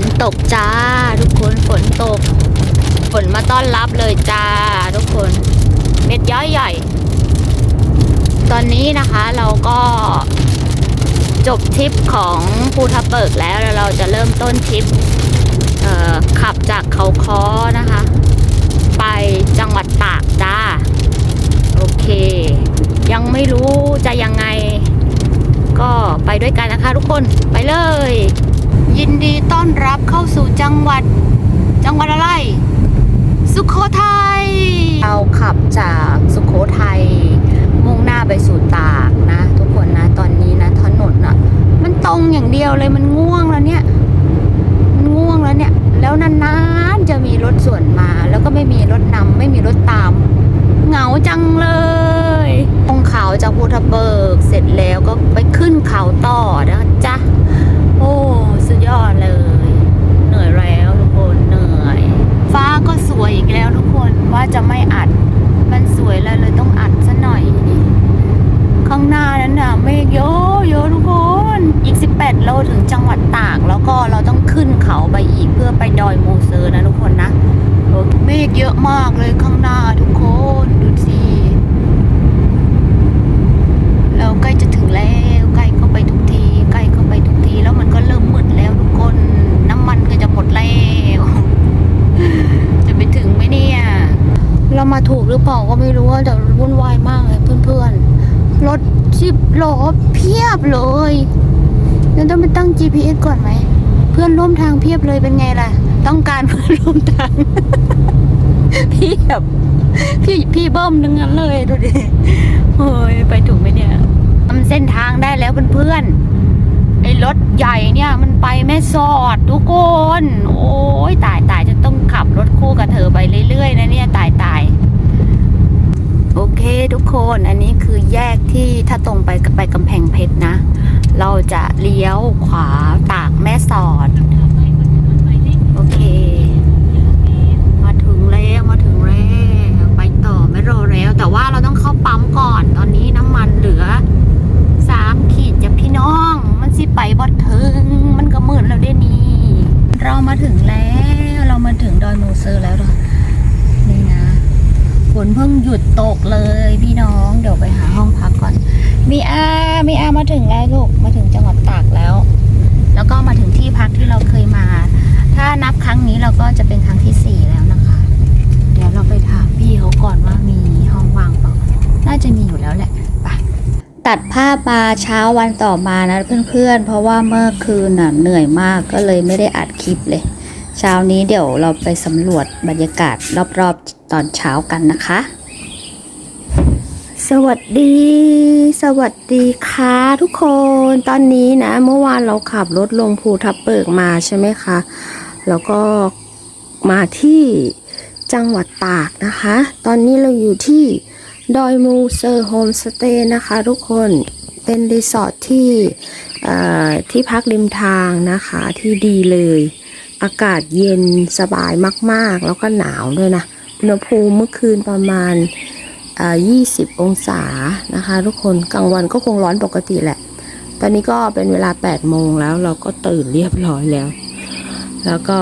นตกจ้า ทุกคนฝนตก ฝนมาต้อนรับเลยจ้า ทุกคนเม็ดย้อยใหญ่ ตอนนี้นะคะเราก็จบทริปของภูทับเบิกแล้วแล้วเราจะเริ่มต้นทริปขับจากเขาค้อนะคะ ไปจังหวัดตากจ้า โอเค ยังไม่รู้จะยังไง ก็ไปด้วยกันนะคะทุกคนไปเลย ยินดีต้อนรับเข้าสู่จังหวัด จังหวัดอะไร สุขโขทัยเราขับจากสุขโขทัยมุ่งหน้าไปสู่ตากนะ ทุกคนนะตอนนี้นะถนนอะมันตรงอย่างเดียวเลยมันง่วงแล้วเนี่ยมันง่วงแล้วเนี่ย แล้วนานๆจะมีรถสวนมา แล้วก็ไม่มีรถนำไม่มีรถตาม เหงาจังเลยลงเขาจากภูทับเบิกเสร็จแล้วก็ไปขึ้นเขาต่อนะจ๊ะ สุดยอดเลย เหนื่อยแล้วทุกคนเหนื่อย ฟ้าก็สวยอีกแล้วทุกคนว่าจะไม่อัด มันสวยแล้วเลยต้องอัดซะหน่อยนี่ข้างหน้านั้นน่ะเมฆเยอะเยอะทุกคน อีก 18 โลถึงจังหวัดตาก แล้วก็เราต้องขึ้นเขาไปอีกเพื่อไปดอยโมเซอร์นะทุกคนนะเมฆเยอะมากเลยข้างหน้าทุกคนดูสิเราใกล้จะถึงแล้วใกล้เข้าไปทุกที ใกล้เข้าไปทุกทีแล้วมันก็เริ่มมืดแล้วทุกคน น้ำมันก็จะหมดแล้ว จะไปถึงไหมเนี่ย เรามา ถูกหรือเปล่าก็ไม่รู้ว่าแต่วุ่นวายมากเลยเพื่อนๆ รถสิบล้อเพียบเลยเราต้องไปตั้ง GPS ก่อนไหม เพื่อนร่วมทางเพียบเลยเป็นไงล่ะ ต้องการเพื่อนร่วมทาง เพียบ พี่พี่เบิ้มนึงนั้นเลยดูดิเฮ้ยไปถูกไหมเนี่ยทำเส้นทางได้แล้วเพื่อนๆไอ้รถใหญ่เนี่ยมันไปแม่สอดทุกคน โอ้ยตายตายจะต้องขับรถคู่กับเธอไปเรื่อยๆนะเนี่ย เคทุกคนอันนี้คือแยกที่ถ้าตรงไปไปกำแพงเพชรนะ เราจะเลี้ยวขวาตากแม่สอด โอเค มาถึงแล้วมาถึงแล้วไปต่อไม่รอแล้ว แต่ว่าเราต้องเข้าปั๊มก่อนตอนนี้น้ำมันเหลือสามขีดจะพี่น้อง มันสิไปบดถึง มันก็มืดแล้วเด้นี่เรามาถึงแล้ว เรามาถึงดอยมูเซอร์แล้วเหรอนี่นะฝน เพิ่งหยุดตกเลยพี่น้องเดี๋ยวไปหาห้องพักก่อน มีอามีอามาถึงแล้วลูกมาถึงจังหวัดตากแล้ว แล้วก็มาถึงที่พักที่เราเคยมา ถ้านับครั้งนี้เราก็จะเป็นครั้งที่สี่แล้วนะคะ เดี๋ยวเราไปถามพี่เขาก่อนว่ามีห้องว่างเปล่าน่าจะมีอยู่แล้วแหละไปตัดภาพมาเช้าวันต่อมานะเพื่อนๆ เพราะว่าเมื่อคืนน่ะเหนื่อยมากก็เลยไม่ได้อัดคลิปเลย เช้านี้เดี๋ยวเราไปสำรวจบรรยากาศรอบๆ ตอนเช้ากันนะคะ สวัสดี สวัสดีค่ะทุกคนตอนนี้นะ เมื่อวานเราขับรถลงภูทับเบิกมาใช่ไหมคะ แล้วก็มาที่จังหวัดตากนะคะ ตอนนี้เราอยู่ที่ดอยมูเซอร์โฮมสเตย์นะคะ ทุกคนเป็นรีสอร์ทที่ที่พักริมทางนะคะที่ดีเลย อากาศเย็นสบายมาก ๆ แล้วก็หนาวด้วยนะ อุณหภูมิเมื่อคืนประมาณ 20 องศานะคะ ทุกคนกลางวันก็คงร้อนปกติแหละ ตอนนี้ก็เป็นเวลา 8 โมงแล้วเราก็ตื่นเรียบร้อยแล้ว แล้วก็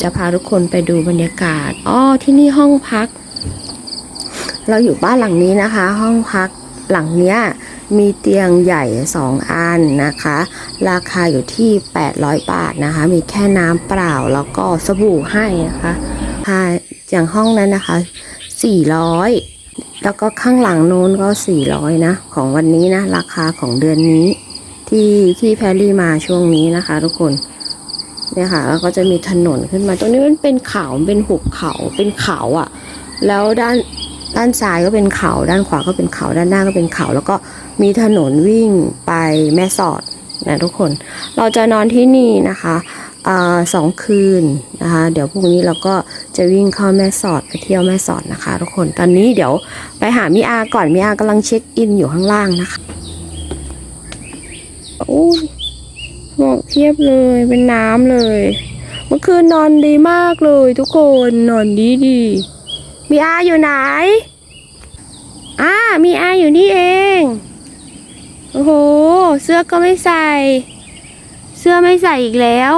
จะพาทุกคนไปดูบรรยากาศอ๋อที่นี่ห้องพัก เราอยู่บ้านหลังนี้นะคะ ห้องพักหลังเนี้ยมีเตียงใหญ่ 2 อันนะคะ ราคาอยู่ที่ 800 บาทนะคะ มีแค่น้ำเปล่าแล้วก็สบู่ให้นะคะ ค่าอย่างห้องนั้นนะคะ400แล้วก็ข้างหลังโน้นก็400นะ ของวันนี้นะ ราคาของเดือนนี้ ที่ที่แพรรี่มาช่วงนี้นะคะ ทุกคนเนี่ยค่ะแล้วก็จะมีถนนขึ้นมา ตรงนี้มันเป็นเขาเป็นหุบเขาเป็นเขาอะ่ะ แล้วด้านด้านซ้ายก็เป็นเขา ด้านขวาก็เป็นเขา ด้านหน้าก็เป็นเขา แล้วก็มีถนนวิ่งไปแม่สอดนะทุกคน เราจะนอนที่นี่นะคะ สองคืนนะคะ เดี๋ยวพรุ่งนี้เราก็จะวิ่งเข้าแม่สอดไปเที่ยวแม่สอดนะคะ ทุกคนตอนนี้เดี๋ยวไปหามิอาก่อนมิอากำลังเช็คอินอยู่ข้างล่างนะคะโอ้หมอกเพียบเลยเป็นน้ำเลย เมื่อคืนนอนดีมากเลยทุกคนนอนดีดีมีอาอยู่ไหนอ่ามีอาอยู่นี่เองโอ้โห เสื้อก็ไม่ใส่ เสื้อไม่ใส่อีกแล้ว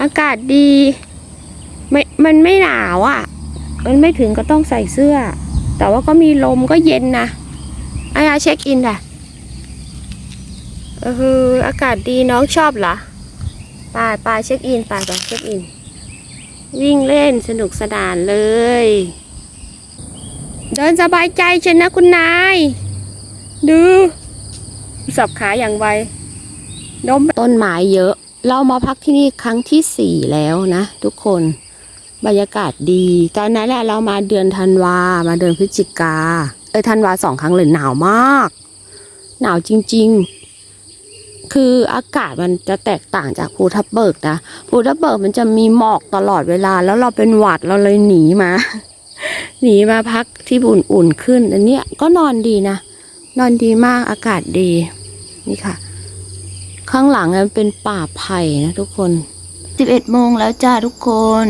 อากาศดีไม่มันไม่หนาวอะ่ะ มันไม่ถึงก็ต้องใส่เสื้อ แต่ว่าก็มีลมก็เย็นนะไอายาเช็คอินอะเอออากาศดีน้องชอบเหรอไปไปเช็คอินไปไปเช็คอิน วิ่งเล่นสนุกสนานเลย เดินสบายใจเชยวนะคุณนาย ดู สับขาอย่างไวนมต้นไม้เยอะ เรามาพักที่นี่ครั้งที่สี่แล้วนะ ทุกคนบรรยากาศดีตอนนั้นแหละเรามาเดือนธันวามาเดือนพฤศจิกา เออธันวาสองครั้งเลยหนาวมาก หนาวจริง ๆ คืออากาศมันจะแตกต่างจากภูทับเบิกนะภูทับเบิกมันจะมีหมอกตลอดเวลา แล้วเราเป็นหวัดเราเลยหนีมา หนีมาพักที่อุ่นๆขึ้นอันเนี้ยก็นอนดีนะนอนดีมากอากาศดีนี่ค่ะ ข้างหลังมันเป็นป่าไผ่นะทุกคน 11โมงแล้วจ้าทุกคน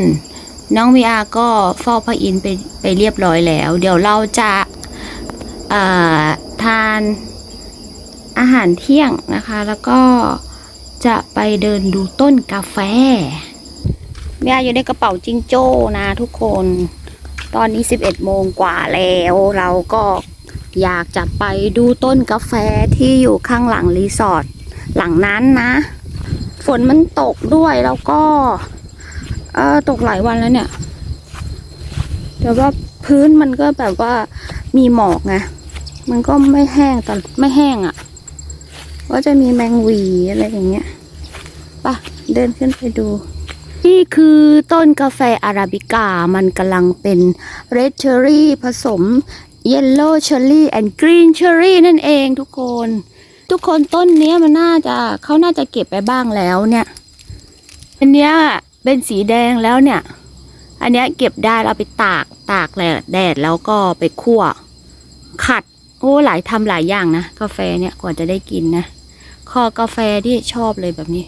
น้องมีอาก็เฝ้าพระอินทร์ไปไปเรียบร้อยแล้ว เดี๋ยวเราจะาทานอาหารเที่ยงนะคะ แล้วก็จะไปเดินดูต้นกาแฟมีอาอยู่ในกระเป๋าจิงโจ้นะทุกคน ตอนนี้ 11โมงกว่าแล้ว เราก็อยากจะไปดูต้นกาแฟที่อยู่ข้างหลังรีสอร์ท หลังนั้นนะ ฝนมันตกด้วยแล้วก็ เออตกหลายวันแล้วเนี่ยแต่ว่าพื้นมันก็แบบว่ามีหมอกไงมันก็ไม่แห้งแต่ไม่แห้งอะ่ะ ก็จะมีแมงวีอะไรอย่างเงี้ยไปะเดินขึ้นไปดู นี่คือต้นกาแฟอาราบิกามันกำลังเป็นเรดเชอรี่ผสมเยลโล่เชอรี่แอนด์กรีนเชอรี่นั่นเองทุกคน ทุกคนต้นเนี้ยมันน่าจะเขาน่าจะเก็บไปบ้างแล้วเนี่ยอันเนี้ยเป็นสีแดงแล้วเนี่ย อันเนี้ยเก็บได้เราไปตากตากแดดแดดแล้วก็ไปคั่ว ขัดโอ้หลายทำหลายอย่างนะกาแฟเนี่ยกว่าจะได้กินนะคอกาแฟที่ชอบเลยแบบนี้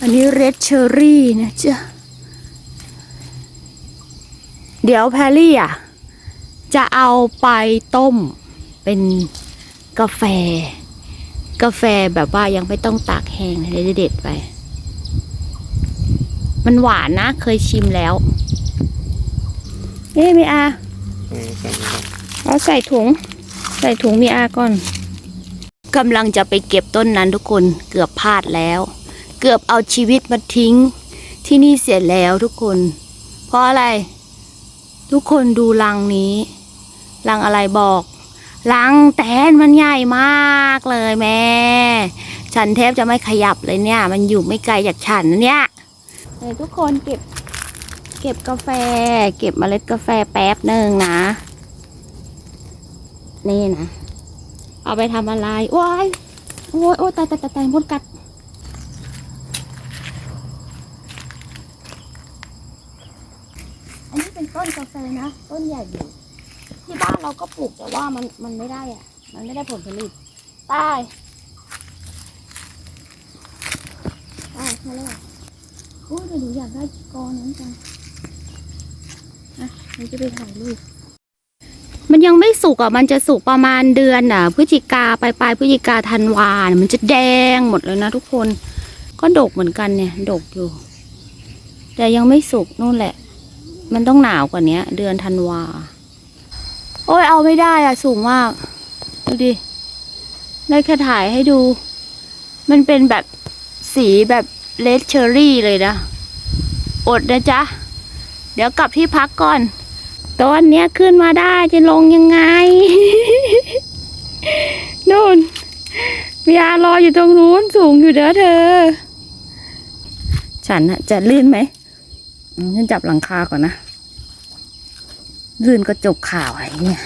อันนี้เรดเชอรี่นะจ๊ะเดี๋ยวแพรรี่อะจะเอาไปต้มเป็นกาแฟ กาแฟแบบว่ายังไม่ต้องตากแห้งเลยเด็ดไป มันหวานนะเคยชิมแล้ว เอ๊ะมีอาเอาใส่ถุง ใส่ถุงมีอาก่อนกำลังจะไปเก็บต้นนั้นทุกคนเกือบพลาดแล้ว เกือบเอาชีวิตมาทิ้ง ที่นี่เสียแล้วทุกคน เพราะอะไร ทุกคนดูรังนี้ รังอะไรบอก รังแตนมันใหญ่มากเลยแม่ ฉันแทบจะไม่ขยับเลยเนี่ย มันอยู่ไม่ไกลจากฉันเนี่ยเทุกคนเก็บ เก็บกาแฟ เก็บเมล็ดกาแฟแป๊บหนึ่งนะ นี่นะ เอาไปทำอะไรว้ายโอ้ยโอ้ยตายตายตายตายมดกัดอันนี้เป็นต้นกาแฟนะ ต้นใหญ่อยู่ เราก็ปลูกแต่ว่ามันมันไม่ได้อะมันไม่ได้ผลผลิตตายตายมาเลยโอ้ยเดี๋ยวหนูอยากได้กอนั้นจังอะหนูจะไปถ่ายรูปมันยังไม่สุกอะ มันจะสุกประมาณเดือนอะ พฤศจิกาปลายปลายพฤศจิกาธันวาเนี่ยมันจะแดงหมดเลยนะทุกคน ก็ดกเหมือนกันเนี่ย ดกอยู่ แต่ยังไม่สุกนู่นแหละ มันต้องหนาวกว่านี้เดือนธันวา โอ้ยเอาไม่ได้อะสูงมาก ดูดิ ได้แค่ถ่ายให้ดู มันเป็นแบบสีแบบเลดเชอรี่เลยนะ อดนะจ๊ะ เดี๋ยวกลับที่พักก่อน ตอนเนี้ยขึ้นมาได้จะลงยังไง นู่นมีอารออยู่ตรงนู้นสูงอยู่เด้อเธอ ฉันอะจะลื่นไหมฉันจับหลังคาก่อนนะ ลื่นก็จบข่าวอะไรเนี่ย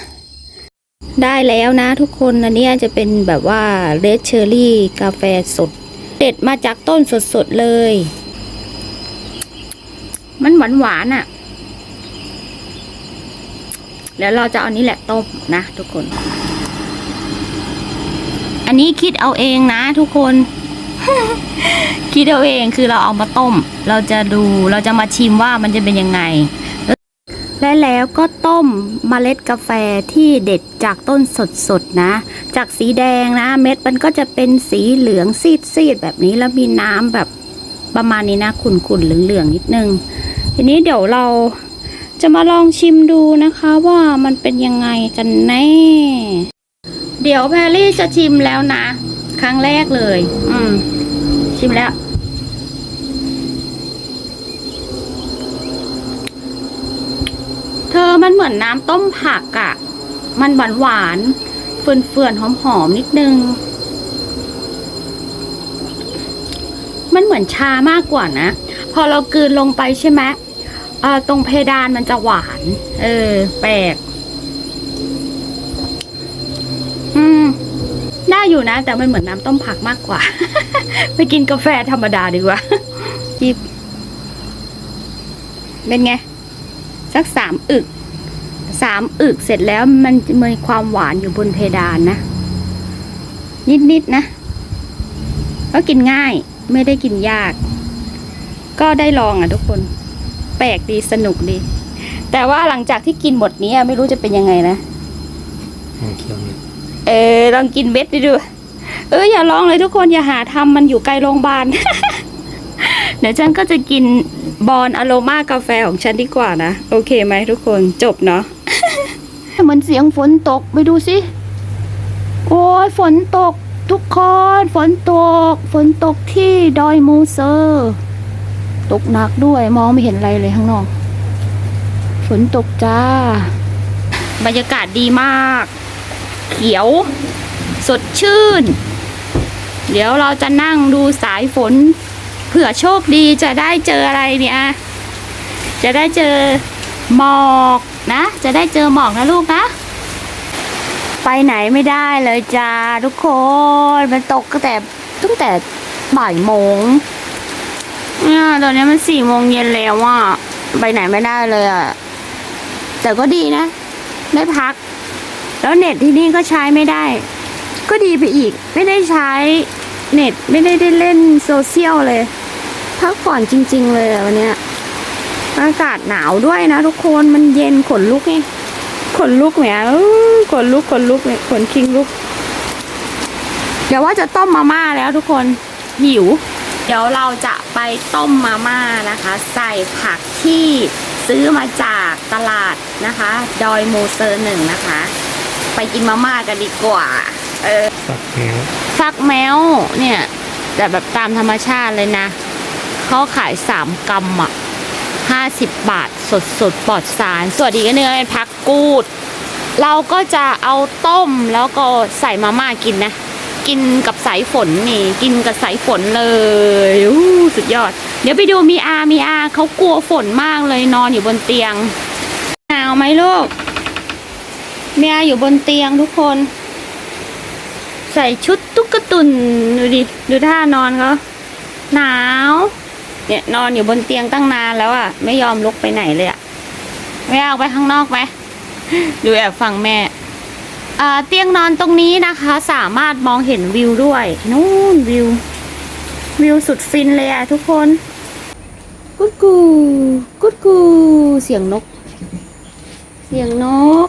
ได้แล้วนะทุกคนอันเนี้ยจะเป็นแบบว่าเรดเชอร์รี่กาแฟสด เด็ดมาจากต้นสดๆเลย มันหวานหวานๆอะแล้วเราจะเอานี้แหละต้มนะทุกคน อันนี้คิดเอาเองนะทุกคนคิดเอาเองคือเราเอามาต้ม เราจะดูเราจะมาชิมว่ามันจะเป็นยังไง และแล้วก็ต้มเมล็ดกาแฟที่เด็ดจากต้นสดๆนะ จากสีแดงนะ เม็ดมันก็จะเป็นสีเหลืองซีดๆแบบนี้แล้วมีน้ำแบบประมาณนี้นะขุ่นๆเหลืองๆนิดนึง ทีนี้เดี๋ยวเราจะมาลองชิมดูนะคะว่ามันเป็นยังไงกันแน่ เดี๋ยวแพรรี่จะชิมแล้วนะ ครั้งแรกเลย อืม ชิมแล้ว เธอ มันเหมือนน้ำต้มผักอะ่ะ มันหวานหวานเฟื่อนเฟื่อนหอมหอมๆนิดนึง มันเหมือนชามากกว่านะ พอเรากืนลงไปใช่ไหมเอ่อตรงเพดานมันจะหวาน เออ แปลก อืม ได้อยู่นะ แต่มันเหมือนน้ำต้มผักมากกว่า ไปกินกาแฟธรรมดาดีกว่าจิบเป็นไง สักสามอึก สามอึกเสร็จแล้วมันมีความหวานอยู่บนเพดานนะ นิดๆนะก็กินง่ายไม่ได้กินยาก ก็ได้ลองอะทุกคน แปลกดีสนุกดี แต่ว่าหลังจากที่กินหมดนี้ไม่รู้จะเป็นยังไงนะอืมเคี้ยวนิดเออลองกินเม็ดดูดู เอออย่าลองเลยทุกคนอย่าหาทำมันอยู่ไกลโรงพยาบาลเดี๋ยวฉันก็จะกินบอลอโรมากาแฟของฉันดีกว่านะ โอเคไหมทุกคนจบเนาะ เหมือนเสียงฝนตกไปดูสิ โอ้ยฝนตกทุกคนฝนตก ฝนตกที่ดอยมูเซอร์ ตกหนักด้วยมองไม่เห็นอะไรเลยข้างนอก ฝนตกจ้า บรรยากาศดีมาก เขียว สดชื่น เดี๋ยวเราจะนั่งดูสายฝน เผื่อโชคดีจะได้เจออะไรเนี่ย จะได้เจอหมอก นะ จะได้เจอหมอกนะลูกนะ ไปไหนไม่ได้เลยจ้าทุกคน มันตกตั้งแต่ตั้งแต่บ่ายโมงเนี่ยตอนนี้มันสี่โมงเย็นแล้วอะไปไหนไม่ได้เลยอะแต่ก็ดีนะ ได้พัก แล้วเน็ตที่นี่ก็ใช้ไม่ได้ ก็ดีไปอีก ไม่ได้ใช้เน็ตไม่ได้ได้เล่นโซเชียลเลย พักผ่อนจริง ๆ เลยวันเนี้ย อากาศหนาวด้วยนะทุกคนมันเย็นขนลุกไงขนลุกแหมขนลุกขนลุกเนี่ยขนคิงลุก เดี๋ยวว่าจะต้มมาม่าแล้วทุกคนหิว เดี๋ยวเราจะไปต้มมาม่านะคะ ใส่ผักที่ซื้อมาจากตลาดนะคะ ดอยโมเซอร์หนึ่งนะคะ ไปกินมาม่ากันดีกว่า เออฟักแมวฟักแมวเนี่ยแต่แบบตามธรรมชาติเลยนะเขาขายสามกำอะ่ะ 50 บาท สดสดปลอดสาร ส่วนอีกเนื้อเป็นพักกูด เราก็จะเอาต้มแล้วก็ใส่มาม่ากินนะ กินกับสายฝนนี่ กินกับสายฝนเลยสุดยอด เดี๋ยวไปดูมีอามีอาเขากลัวฝนมากเลยนอนอยู่บนเตียงหนาวไหมลูกมีอาอยู่บนเตียงทุกคน ใส่ชุดตุ๊กตุนดูดิดูท่านอนเขาหนาว เนี่ยนอนอยู่บนเตียงตั้งนานแล้วอะ่ะ ไม่ยอมลุกไปไหนเลยอะ่ะไม่เอาไปข้างนอกไหมดูแอบฟังแม่อ่าเตียงนอนตรงนี้นะคะ สามารถมองเห็นวิวด้วยนู่นวิว วิวสุดฟินเลยอะทุกคน กุดกูกุดกูเสียงนก เสียงนก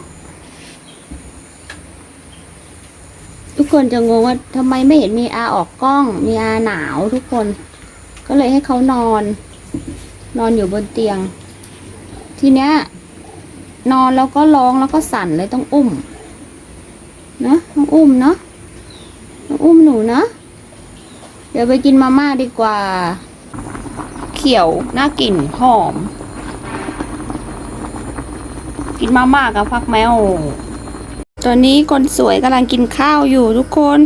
ทุกคนจะงงว่าทำไมไม่เห็นมีอาออกกล้อง มีอาหนาวทุกคน ก็เลยให้เขานอน นอนอยู่บนเตียง ทีเนี้ยนอนแล้วก็ร้องแล้วก็สั่นเลยต้องอุ้มนะต้องอุ้มเนาะต้องอุ้มหนูนะเดี๋ยวไปกินมาม่าดีกว่า เขียวน่ากลิ่นหอม กินมาม่ากับฟักแมวตอนนี้คนสวยกำลังกินข้าวอยู่ทุกคน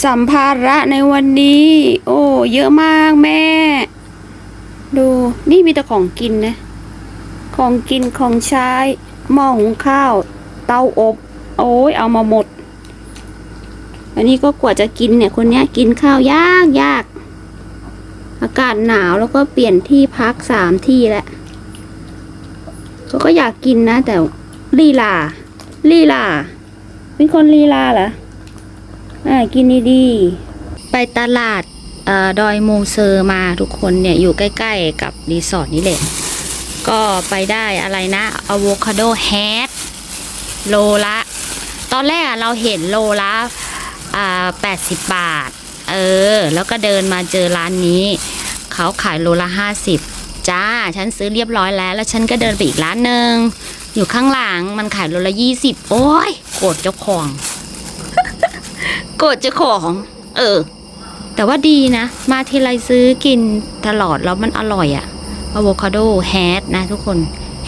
สัมภาระในวันนี้ โอ้ เยอะมากแม่ ดูนี่มีแต่ของกินนะ ของกินของใช้หม้อหุงข้าว เตาอบ โอ้ยเอามาหมด อันนี้ก็กว่าจะกินเนี่ย คนนี้กินข้าวยากยาก อากาศหนาวแล้วก็เปลี่ยนที่พักสามที่แล้วเขาก็อยากกินนะ แต่ลีลาลีลาเป็นคนลีลาเหรอ อ่ากินดีๆไปตลาดออดอยมูเซอร์มาทุกคนเนี่ย อยู่ใกล้ๆกับรีสอร์ทนี้แหละ ก็ไปได้อะไรนะอะโวคาโดแฮทโลละ ตอนแรกเราเห็นโลละอ่าแปดสิบบาท เออ แล้วก็เดินมาเจอร้านนี้ เขาขายโลละห้าสิบจ้า ฉันซื้อเรียบร้อยแล้ว แล้วฉันก็เดินไปอีกร้านหนึ่งอยู่ข้างหลังมันขายโลละยี่สิบโอ้ยโกรธเจ้าของ กรธเจ้าของ เออ แต่ว่าดีนะ มาทีไรซื้อกินตลอดแล้วมันอร่อยอะอะโวคาโดแฮดนะทุกคน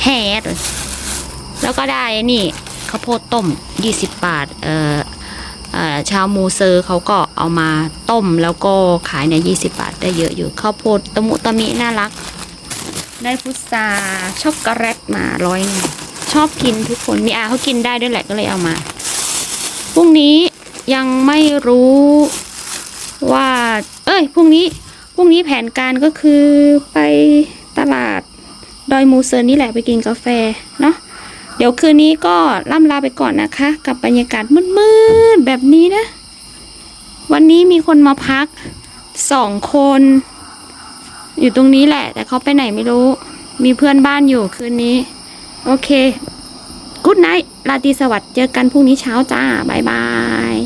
แฮดแล้วก็ได้นี่ข้าวโพดต้ม 20 บาท เอ่อเอ่อชาวมูเซอร์เขาก็เอามาต้มแล้วก็ขายใน20 บาทได้เยอะอยู่ข้าวโพดตะมุตะมิน่ารัก ได้พุทราช็อกโกแลตมาร้อยนึงชอบกินทุกคนมีอาเขากินได้ด้วยแหละก็เลยเอามาพรุ่งนี้ ยังไม่รู้ว่า เอ้ยพรุ่งนี้พรุ่งนี้แผนการก็คือไปตลาดดอยมูเซอร์นี่แหละไปกินกาแฟเนาะเดี๋ยวคืนนี้ก็ล่ำลาไปก่อนนะคะ กับบรรยากาศมืดๆแบบนี้นะ วันนี้มีคนมาพักสองคน อยู่ตรงนี้แหละ แต่เขาไปไหนไม่รู้ มีเพื่อนบ้านอยู่คืนนี้ โอเคกุ๊ดไนท์ราตรีสวัสดิ์เจอกันพรุ่งนี้เช้าจ้า บ๊ายบาย